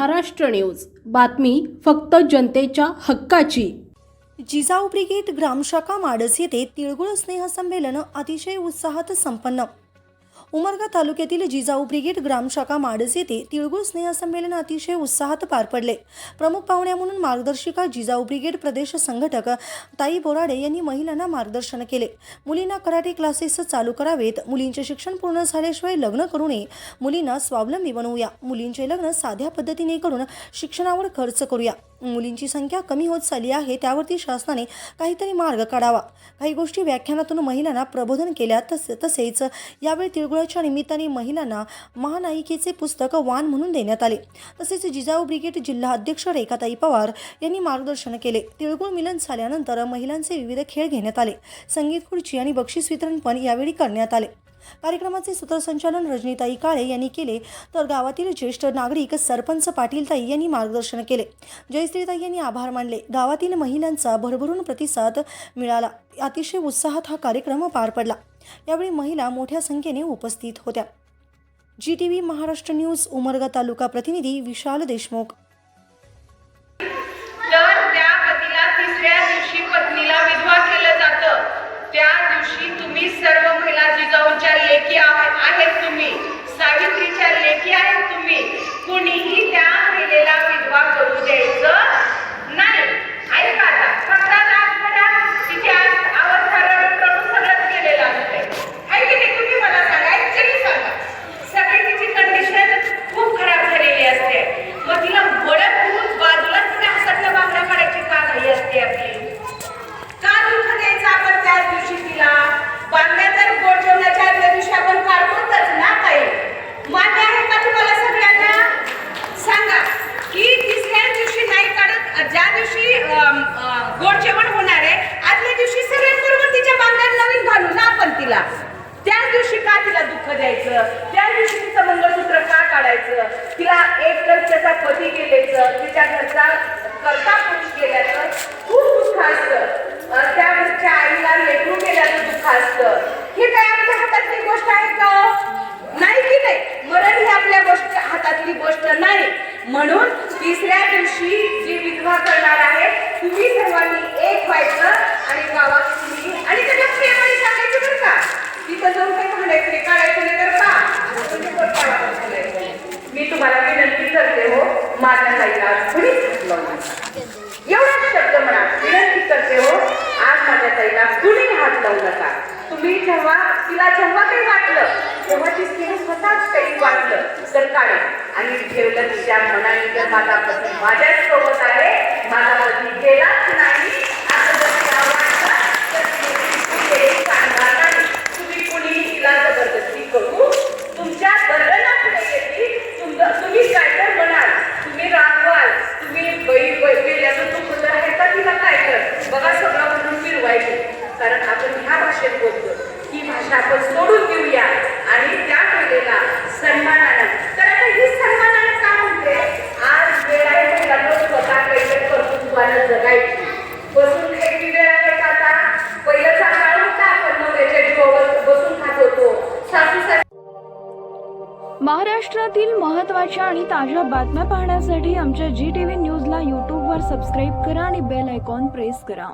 Maharashtra news. बातमी फक्त जनतेच्या हक्काची. जिजाऊ ब्रिगेड ग्रामशाखा माडस येथे तिळगुळ स्नेहसंमेलन अतिशय उत्साहात संपन्न. उमरगा तालुक्यातील जिजाऊ ब्रिगेड ग्रामशाखा माडस येथे तिळगुळ स्नेहसंमेलन अतिशय उत्साहात पार पडले. प्रमुख पाहुण्या म्हणून मार्गदर्शिका जिजाऊ ब्रिगेड प्रदेश संघटक ताई बोराडे यांनी महिलांना मार्गदर्शन केले. मुलींना कराटे क्लासेस चालू करावेत. मुलींचे शिक्षण पूर्ण झाल्याशिवाय लग्न करू नये. मुलींना स्वावलंबी बनवूया. मुलींचे लग्न साध्या पद्धतीने करून शिक्षणावर खर्च करूया. मुलींची संख्या कमी होत चालली आहे त्यावरती शासनाने काहीतरी मार्ग काढावा. काही गोष्टी व्याख्यानातून महिलांना प्रबोधन केल्या तसे तसेच यावेळी तिळगुळाच्या निमित्ताने महिलांना महानायिकेचे पुस्तक वान म्हणून देण्यात आले. तसेच जिजाऊ ब्रिगेड जिल्हा अध्यक्ष रेखाताई पवार यांनी मार्गदर्शन केले. तिळगुळ मिलन झाल्यानंतर महिलांचे विविध खेळ घेण्यात आले. संगीत खुर्ची आणि बक्षीस वितरण पण यावेळी करण्यात आले. कार्यक्रमाचे सूत्रसंचालन रजनीताई काळे यांनी केले. तर गावातील ज्येष्ठ नागरिक सरपंच पाटीलताई यांनी मार्गदर्शन केले. जयश्रीताई यांनी आभार मानले. गावातील महिलांचा भरभरून प्रतिसाद मिळाला. अतिशय उत्साहात हा कार्यक्रम पार पडला. यावेळी महिला मोठ्या संख्येने उपस्थित होत्या. G T V Maharashtra news Umarga taluka प्रतिनिधी विशाल देशमुख तर त्या पतीला तिसऱ्या दिवशी पत्नीला विधवा केलं जातं त्या दिवशी तुम्ही सर्व महिला जिजाऊच्या लेखी आहात आहेत तुम्ही सावित्रीच्या लेखी आहेत तुम्ही कुणीही त्या महिलेला विधवा करू द्यायचं नाही ऐका आता फक्त राजभरात तिची आज अवस्था रडून सगळंच केलेलं असतंय आहे की नाही तुम्ही मला सांगा ऍक्च्युली सांगा सगळी तिची कंडिशन खूप खराब झालेली असते मग तिला घोड्या फिरून बाजूला तिने हातातल्या बांगड्या काढायची का घाई असते आपली का दुःख द्यायचं आपण त्याच दिवशी तिला बांगड्या तर गोड जेवणाच्या आदल्या दिवशी आपण काढतोच ना काही मान्य आहे का तुम्हाला सगळ्यांना सांगा की तिसऱ्या दिवशी नाही काढत ज्या दिवशी अम, अ, गोड जेवण होणार आहे आदल्या दिवशी सगळ्यांबरोबर तिच्या बांगड्यात नवीन घालू ना आपण तिला त्याच दिवशी का तिला दुःख द्यायचं त्याच दिवशी तिचं मंगळसूत्र का काढायचं तिला एक तर त्याचा पती गेल्याचं तिच्या घरचा करता पुरुष गेल्याचं खूप दुःख असतं. त्या घरच्या आईला लेकरू गेल्याचं दुःख असतं. हे काय आपल्या हातातली गोष्ट आहे का? नाही की नाही? मरण ही आपल्या गोष्ट हातातली गोष्ट नाही. म्हणून तिसऱ्या दिवशी जी विधवा करणार आहे तुम्ही सर्वांनी एक व्हायचं आणि गावात तुम्ही आणि त्याच्या प्रेमाने सांगायचं बरं का तिथं जाऊन काही म्हणायचं नाही काढायचं नाही तर का म्हणजे कोण काढायचं बोलायचं? मी तुम्हाला विनंती करते हो माझ्या ताईला कुणीच हात नका एवढाच शब्द म्हणा विनंती करते हो आज माझ्या ताईला कुणी हात लावू नका. तुम्ही जेव्हा तिला जेव्हा काही वाटलं तेव्हा ती तिने स्वतःच काही वाटलं तर काढे. आणि ठेवलं तिच्या मनाने जर माझा पती माझ्याच सोबत आहे माझा पती गेलाच नाही असं जर तिला वाटलं तर तिने ते सांगणार नाही तुम्ही कुणी तिला जबरदस्ती करू तुमच्या बर्डनाकडे येतील तुमचं तुम्ही काय तर म्हणाल तुम्ही रागवाल तुम्ही बाई बाई गेल्याचं तू कुठं आहे का तिला काय कर बघा सगळं म्हणून फिरवायचं कारण आपण ह्या भाषेत बोलतो. ही भाषा आपण सोडून देऊया. आणि त्या वेळेला सन्मानानं. तर आता ही सन्मानानं का म्हणते आज वेळ आहे पहिला स्वतः कैद करतो तुम्हाला जगायची. बसून खायची वेळ आहे का आता? पहिल्याचा काळ होता आपण नवऱ्याच्या जीवावर बसून खात होतो. सासू सासू महाराष्ट्रातील महत्त्वाच्या आणि ताज्या बातम्या पाहण्यासाठी आमच्या जी टी व्ही न्यूजला यूट्यूबवर सबस्क्राईब करा आणि बेल आयकॉन प्रेस करा.